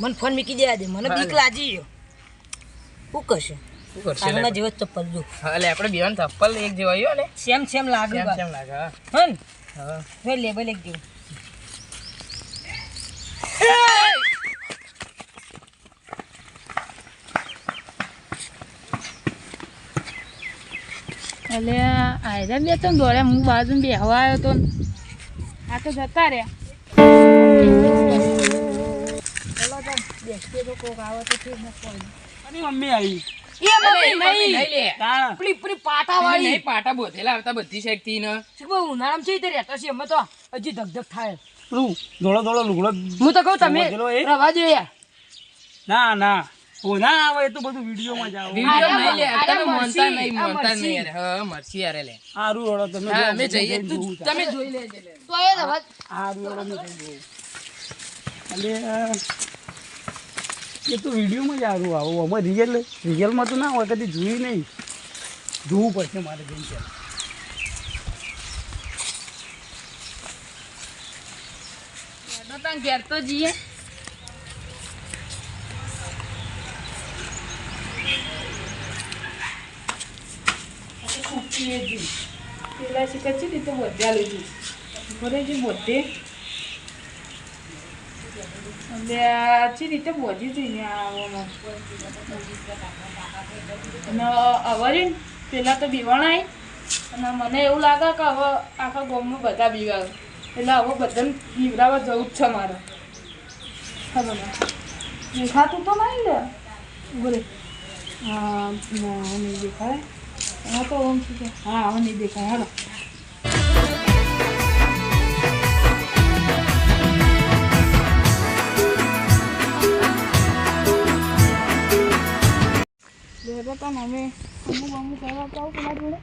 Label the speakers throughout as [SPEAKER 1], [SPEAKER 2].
[SPEAKER 1] મને ફોન મૂકી દેવા દે. મને બીક લાગી ગયો. શું કરશે?
[SPEAKER 2] શું કરશે
[SPEAKER 1] કાનમાં જેવો ચપ્પલ જો
[SPEAKER 2] એટલે આપણે બેવાન ચપ્પલ એક જેવા આવ્યો ને?
[SPEAKER 1] સેમ સેમ લાગે
[SPEAKER 2] સેમ
[SPEAKER 1] બા.
[SPEAKER 2] લાગે હા.
[SPEAKER 1] ને
[SPEAKER 2] હા.
[SPEAKER 1] હવે લેબલ એક જેવું.
[SPEAKER 3] એટલે આયરા બે તો દોડે હું બાજુ બેહવા આવ્યો તો. ને. આ તો જતા રહ્યા. તો બેસીએ તો કોક આવે તો ઠીક ને કોઈ. નહીં.
[SPEAKER 4] મમ્મી આવી.
[SPEAKER 1] એ મમ્મી નહીં
[SPEAKER 2] નહીં લે.
[SPEAKER 1] પેલી પેલી પાટા
[SPEAKER 2] નહીં પાટા બોધેલા આવતા બધી સાઈડ ને.
[SPEAKER 1] શું ઉનાળામાં છે તે રહેતા છે અમે તો. હજી ધગધગ થાય.
[SPEAKER 4] પેલું ધોળો ધોળો લુગડો
[SPEAKER 1] હું તો કહું તમે રવા દો
[SPEAKER 4] ના ના. ઓ ના આવે એ તો બધું વિડીયોમાં જ આવે.
[SPEAKER 2] વીડિયો નહીં લે. તમે
[SPEAKER 1] મરસી,
[SPEAKER 2] નહીં
[SPEAKER 1] આ
[SPEAKER 2] નહીં યાર. હા મરસી યાર લે.
[SPEAKER 4] સારું રડો તમે
[SPEAKER 2] અમે જઈએ. તું તમે જોઈ લેજે
[SPEAKER 1] તો એ રવા
[SPEAKER 4] મેં જોવું. એ તો વિડીયોમાં જ સારું આવું. અમે રિયલ રિયલમાં તો ના હોય કદી જોયું નહીં. જોવું પડશે મારે જેમ કે
[SPEAKER 3] તો તાન ઘેર તો જઈએ. પેલા શીખે છે ને તો બધા લીધું બરે છે બધે એટલે છે રીતે બોધી હતી ને આવામાં અને હવે પેલા તો બીવાણાય અને મને એવું લાગે કે હવે આખા ગામમાં બધા બીવાય. એટલે હવે બધાને બીવડાવવા જવું જ છે મારે. ખબર દેખાતું તો નહીં લે. બોલે હા નહીં દેખાય. હા તો શું હા હવે નહીં દેખાય. હાલો. બેગો તો અમે અમુક અમુક કરવા કહું પેલા જોડે.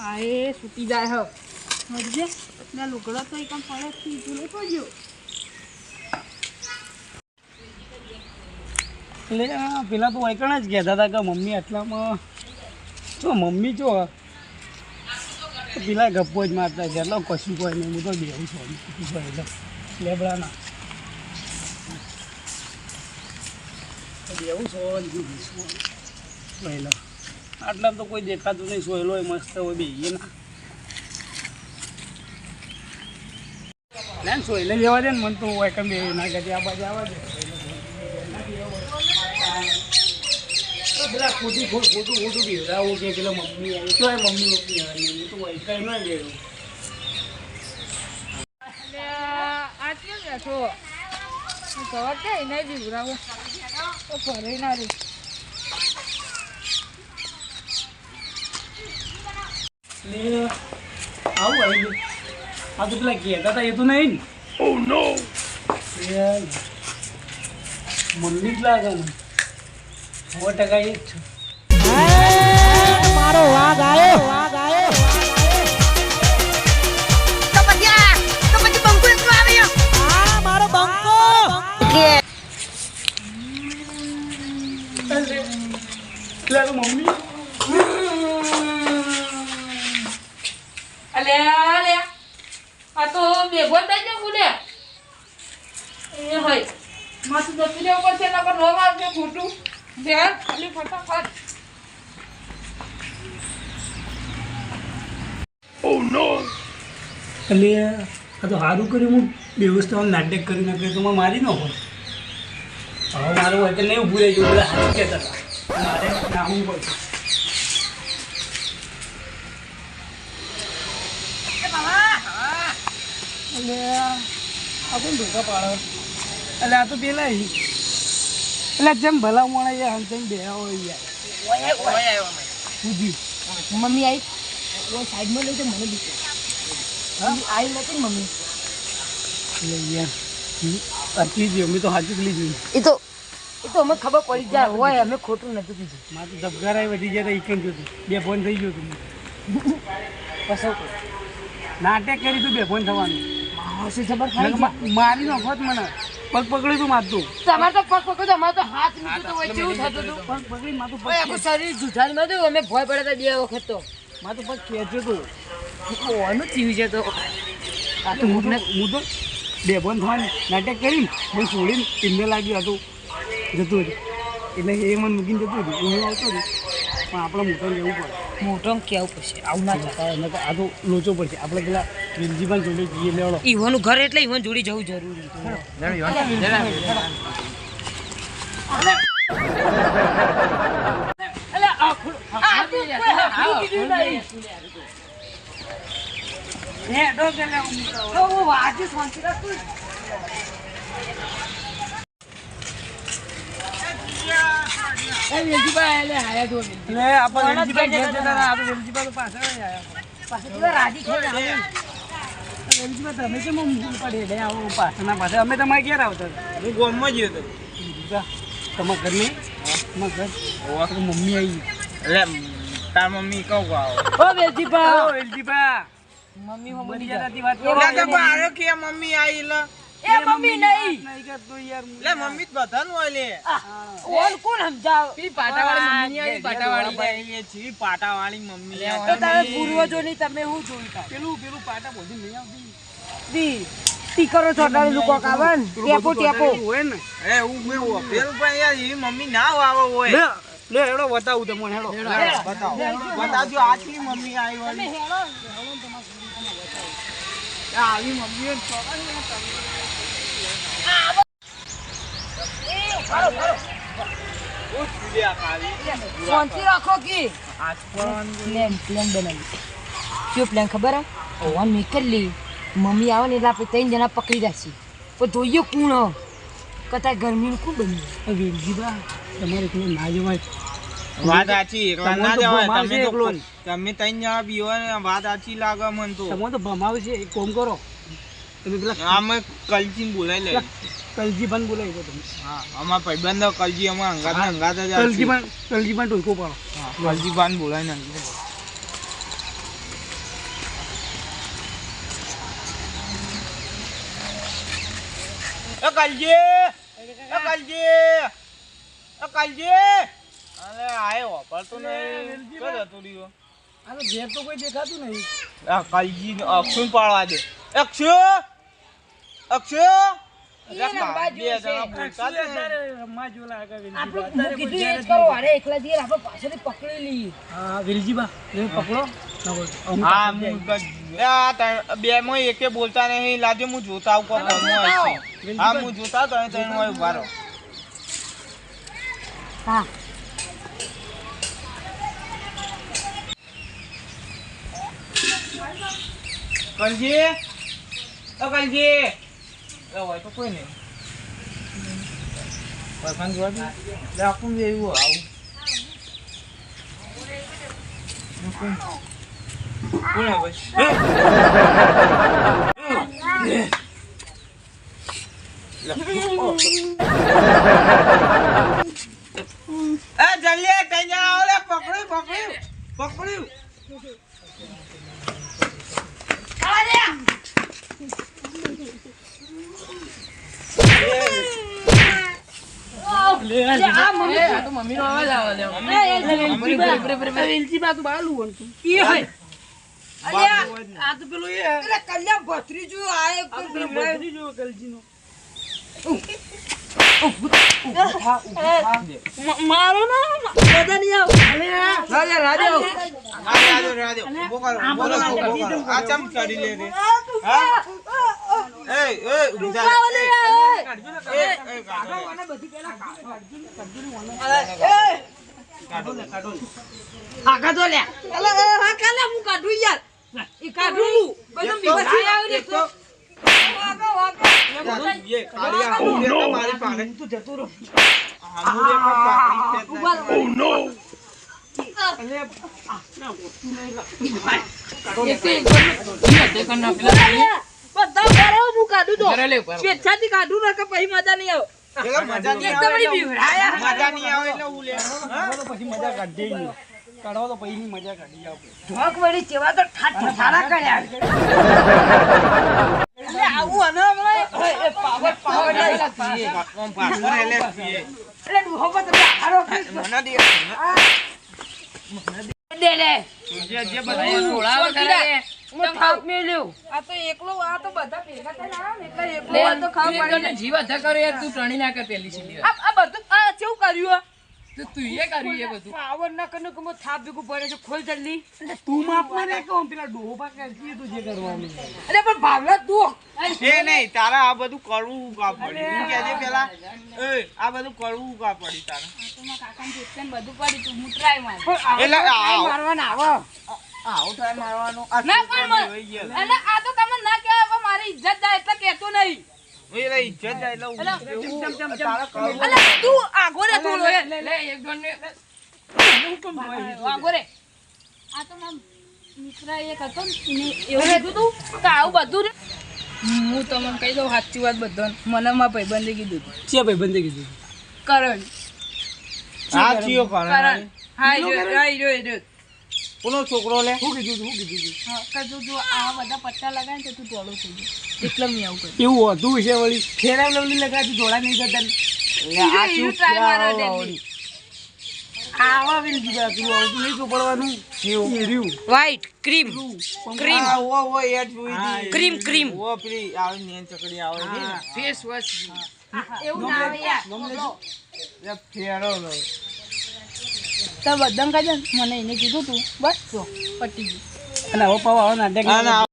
[SPEAKER 3] આ એ સૂટી જાય હવ. મરજે ને, લુગડો તો એકમ પડે સીધું નહીં પડ્યો
[SPEAKER 4] એટલે પેલા તો વાયકણ જ કહેતા હતા કે મમ્મી આટલામાં જો મમ્મી જો પેલા ગપ્પો જ મારતા એટલે કશું કોઈ નહીં. હું તો બેહું છું. એટલે લેબડાના. તો બેહું મહિલા પહેલાં આટલા તો કોઈ દેખાતું નહીં સોયલો હોય મસ્ત હોય બેહીએ ના. ના સોયલે જવા દે ને મને તો વાયકણ બે ના કે આ બાજુ આવવા દે. તો પેલા ખોટી ખોટ ખોટું ખોટું બેવડાવું કે પેલા મમ્મી આવી. તો મમ્મી મમ્મી આવી તો કઈ ના
[SPEAKER 3] બેઠો? ખબર છે એને બીવરાવો તો ફરી ના રહી
[SPEAKER 4] એટલે આવું આવી આ તો પેલા કહેતા હતા એ તો નહીં ઓ નો મમ્મી જ લાગે ને સો ટકા એ જ છું એટલે આ તો મમ્મી?
[SPEAKER 3] અલે અલે. આ તો બેગો થઈ ગયો બોલે. એ હોય. માથું જતું રહેવું પડશે એના પર નો મારશે ખોટું. બે ખાલી ફટાફટ.
[SPEAKER 4] એટલે આ તો સારું કર્યું હું વ્યવસ્થા નાટક કરી નાખ્યું તો મારી ન હોય. હવે મારું હોય કે નહીં ઊભું રહી ગયું બધા હાથ કહેતા હતા. મારે નાહવું પડશે એટલે આ ધોકા પાડે? એટલે આ તો પેલા એટલે જેમ ભલા મળે યાર તેમ બે હોય યાર.
[SPEAKER 1] મમ્મી આવી ઓય સાઈડમાં લઈ તો મને બીક આવી નથી મમ્મી.
[SPEAKER 4] એટલે યાર. અટકી ગયો મેં તો સાચું લીધી.
[SPEAKER 1] એ તો એ તો અમે ખબર પડી જાય હોય અમે ખોટું નથી કીધું.
[SPEAKER 4] મારે તો વધી ગયા હતા ઈકન જોતું? બે ફોન થઈ ગયો હતું
[SPEAKER 1] પસવ
[SPEAKER 4] નાટક કરી તું બે ફોન થવાનું.
[SPEAKER 1] જબર ખાઈ
[SPEAKER 4] મારી નખો જ મને. પગ પકડી તું મારતું
[SPEAKER 1] તમારે તો પગ પકડો અમારે તો હાથ તો વચ્ચે થતું હતું?
[SPEAKER 4] પગ પકડી મારું
[SPEAKER 1] ઓય આખું શરીર જુઠાણીમાં હતું અમે ભય પડ્યા હતા બે વખત તો.
[SPEAKER 4] મારું પગ ખેંચ્યો તું.
[SPEAKER 1] ઓનું થયું છે તો.
[SPEAKER 4] આ તો હું તો તો બેભાન થવાની નાટક કરીને હું છોડીને એમને લાગ્યું હતું. જતું હતું. એટલે એ મને મૂકીને જતું હતું. હું આવતો હતું. પણ આપણે મોટો લેવું પડે.
[SPEAKER 1] મોટો કેવું પડશે? આવું ના ચાલે
[SPEAKER 4] આ તો લોચો પડશે. આપણે પેલા પ્રિન્સિપાલ જોડે જઈએ લેવડો.
[SPEAKER 1] ઈવાનું ઘર એટલે ઈવન જોડી જવું જરૂરી
[SPEAKER 2] એ વેલજીભાઈ, એટલે આયા જો વેલજી.
[SPEAKER 4] એટલે આપણે વેલજીભાઈ ઘેર જતા હતા, આપણે વેલજીભાઈ તો પાછળ જ આવ્યા
[SPEAKER 1] રાજી થઈ
[SPEAKER 4] વેલજીભાઈ તમે કેમ આમ ભૂલ પડી એટલે આવો પાછળના પાછળ અમે તમારે ઘેર આવતા
[SPEAKER 5] હું ગોમમાં જ
[SPEAKER 4] તમારા ઘર નહીં? તમારા ઘર? આપણે મમ્મી આવી
[SPEAKER 5] એટલે તાર મમ્મી કહું આવો.
[SPEAKER 1] ઓ વેલજીભા.
[SPEAKER 4] ઓ વેલજીભાઈ
[SPEAKER 1] મમ્મી
[SPEAKER 4] મમ્મી જતાથી વાત કરો.
[SPEAKER 5] કે મમ્મી આવી લે.
[SPEAKER 1] એ મમ્મી નહીં.
[SPEAKER 4] નહીં કરતો યાર
[SPEAKER 5] એટલે મમ્મી જ બધાનું હોય લે.
[SPEAKER 1] ઓલ કોણ સમજાવ?
[SPEAKER 2] પેલી પાટાવાળી મમ્મી આવી, પાટાવાળી.
[SPEAKER 5] એ છે પાટાવાળી મમ્મી
[SPEAKER 2] લે,
[SPEAKER 1] તો તારે પૂર્વજોની તમે હું જોયું તા
[SPEAKER 4] પેલું પેલું પાટા બોધી નહીં આવતી.
[SPEAKER 1] દી સ્ટીકરો ચોટાડેલું કોક આવે ને
[SPEAKER 4] પેલું
[SPEAKER 1] ટેપો ટેપો.
[SPEAKER 4] હોય ને.
[SPEAKER 5] એ હું મેં પેલું પણ યાર એ મમ્મી ના વાવો હોય.
[SPEAKER 4] લે લે હેડો બતાવું તમને હેડો.
[SPEAKER 5] બતાવો. બતાવજો આટલી મમ્મી આવી વાળી. આવી મમ્મી
[SPEAKER 1] શાંતિ રાખો કે. પ્લેન પ્લેન બનાવી. કયો પ્લેન ખબર હે? ઓવન નીકળી મમ્મી આવે ને એટલે આપણે ત્રણ જણા પકડી રાખીએ. પણ જોઈએ કોણ કતા ગરમીનું ખૂબ બન્યું?
[SPEAKER 4] વેલજીબા તમારે એકલું ના જવાય.
[SPEAKER 5] વાત સાચી એકલા ના
[SPEAKER 4] તો
[SPEAKER 5] જવાય.
[SPEAKER 4] ભમાવશે
[SPEAKER 5] તમે તો તમે ત્રણ જણા બીવો વાત સાચી લાગે મને તો.
[SPEAKER 4] તમે તો ભમાવે એક કોમ કરો. તમે પેલા
[SPEAKER 5] આમે કલજી બોલાઈ લે
[SPEAKER 4] કલજી પણ બોલાવી દો તમે.
[SPEAKER 5] હા અમાર ભાઈબંધો કલજી અમાર અંગાત અંગાત જ
[SPEAKER 4] કલજી પણ કલજી પણ ટોકો પાડો.
[SPEAKER 5] હા, કલજી બાન બોલાઈ નાખી એ કલજી! એ કલજી! એ કલજી! અરે આય વાપરતો નહીં. શું જતું રહ્યો?
[SPEAKER 4] તો ઘેર તો કોઈ દેખાતું નહીં.
[SPEAKER 5] કલજી અક્ષુ પાડવા દે. અક્ષુ? અક્ષુ?
[SPEAKER 1] ઈ રંબા
[SPEAKER 5] બે માં એકે બોલતા નહીં. લાગે હું જોતા આવું. હા હું જોતા તો ત્રણ હોય ઊભા રહો.
[SPEAKER 1] હા.
[SPEAKER 5] કલજી ઓ કલજી એ હોય તો કોઈ નહીં પરફાન જોવા દે લે જે એવું આવું. કોણ કોણ હે ભાઈ એ જલ્દી કઈ જણા આવો લે પકડ્યું પકડ્યું પકડ્યું
[SPEAKER 2] એ, આ તો મમ્મીનો અવાજ આવે લે.
[SPEAKER 3] વેલજીબા તો બાલું હતું
[SPEAKER 1] ઈ હોય આ તો પેલું એ એટલે કલ્યા ભત્રીજું આયો કે પેલું ભાઈ
[SPEAKER 4] ભત્રીજો કલજીનો.
[SPEAKER 3] મારો ના બધા નહીં આવ
[SPEAKER 1] રાજા રાજા
[SPEAKER 5] આ રાજો રાજો ઊભો કરો બોલો આ ચમ ચડી લે રે હા એ એ ઊભા એ એ એ કાઢો
[SPEAKER 1] તો લે અલે હા કાલે હું કાઢું યાર ઈ કાઢું કોઈ બધું બીજા આવ્યો ને તો આગો આગો
[SPEAKER 5] એ કાળિયા હું દેખા મારી પાસે
[SPEAKER 4] તું જતો રહો.
[SPEAKER 5] હા હું દેખા પાકડી
[SPEAKER 1] ઊભા રહો.
[SPEAKER 2] એક તો એક વાર ઈ હતે કર ના પેલા
[SPEAKER 3] બધા કરો હું કાઢું તો. સ્વેચ્છાથી કાઢું ના કે પછી મજા નહીં આવે.
[SPEAKER 5] દે
[SPEAKER 1] લે.
[SPEAKER 5] જે બધું
[SPEAKER 2] સોળા આવે ખરા લે.
[SPEAKER 1] હું
[SPEAKER 3] આ તો એકલો આ તો બધા ભેગા થઈને આવ્યા ને એટલે એકલો
[SPEAKER 2] લે,
[SPEAKER 3] તો ખાવા
[SPEAKER 2] તું એક
[SPEAKER 3] પાડી
[SPEAKER 2] જણને જીવ હત્યા કરે યાર તું પ્રાણી ના કર પેલી છે
[SPEAKER 3] આ આ બધું આ કેવું કર્યું
[SPEAKER 2] તો તું એ કર્યું એ બધું.
[SPEAKER 1] આવડ ના કરીને કે હું થાપ ભેગું પડે છે ખોલ જલ્દી.
[SPEAKER 4] તું માપમાં ને કહું પેલા ડોબા કરતી તું જે કરવાનું
[SPEAKER 1] અરે પણ ભાવના તું.
[SPEAKER 5] એ નહીં તારા આ બધું કરવું કા પડી હું કહેજે પેલા એ આ બધું કરવું કા પડી તારા.
[SPEAKER 3] તો મારા કાકાને જોઈશે બધું પડી તું હું try મારું.
[SPEAKER 5] એટલે
[SPEAKER 1] મારવાના આવો.
[SPEAKER 5] આવો ટ્રાય મારવાનો આ
[SPEAKER 3] ના પણ
[SPEAKER 5] જોઈ ગયા.
[SPEAKER 3] મને- અને આ તો તમે ના કહેવાય પણ મારી ઇજ્જત જાય એટલે કહેતો નહીં.
[SPEAKER 5] એટલે ઇજ્જત જાય એટલે હું- તારા કરવું
[SPEAKER 3] અલે તું આગો રે તું
[SPEAKER 2] લે લે એક જણને
[SPEAKER 3] આગો રે. આ તો મારા મિત્ર એક હતો ને એવું કીધું તું? કે આવું બધું રે. હું તમને કહી દઉં સાચી વાત બધાને. મને મારા ભાઈબંધે કીધું
[SPEAKER 4] છે ભાઈ બંધ કીધું
[SPEAKER 3] કરણ.
[SPEAKER 5] આ ચિયો કરે
[SPEAKER 3] કરણ. હા. જો હા.
[SPEAKER 5] કોનો છોકરો લે.
[SPEAKER 4] શું કીધું શું કીધું
[SPEAKER 3] હા, જો જો આ બધા પટ્ટા લગાવે ને તો તું ટોળો થઈ જાય. એટલે મેં આવું કર્યું.
[SPEAKER 4] એવું હતું છે વળી. ફેરા લવલી લગાતી ધોળા નહીં જતા.
[SPEAKER 5] એટલે આ
[SPEAKER 3] શું
[SPEAKER 5] ટ્રાય
[SPEAKER 3] મારા.
[SPEAKER 5] આવડી?
[SPEAKER 4] આવા વેલ દીધા તું આવતું નહીં ચોપડવાનું. એ રહ્યું
[SPEAKER 1] વ્હાઈટ ક્રીમ ક્રીમ
[SPEAKER 5] ઓ ઓ એડ જોઈ
[SPEAKER 1] ક્રીમ ક્રીમ
[SPEAKER 5] ઓ પેલી આવે નેન ચકડી આવે ને.
[SPEAKER 2] ફેસ વોશ
[SPEAKER 3] એવું ના આવે યાર.
[SPEAKER 5] ફેરો લો.
[SPEAKER 3] તો બધાને કહી મને એને કીધું તું બસ જો પટી ગયું.
[SPEAKER 4] અને હવે પાવ આવા નાટક
[SPEAKER 5] ના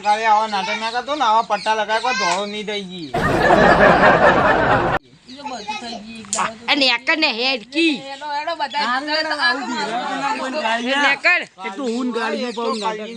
[SPEAKER 5] કાલે આવા નાટક ના કરતો ને આવા પટ્ટા લગાવે કોઈ ધોળો નહીં થઈ ગઈ
[SPEAKER 3] ઈ તો બધું થઈ ગયું એક દાડો તો.
[SPEAKER 1] અને હેડ કી.
[SPEAKER 3] બધા
[SPEAKER 4] ઊન ગાડી પાવ નાટક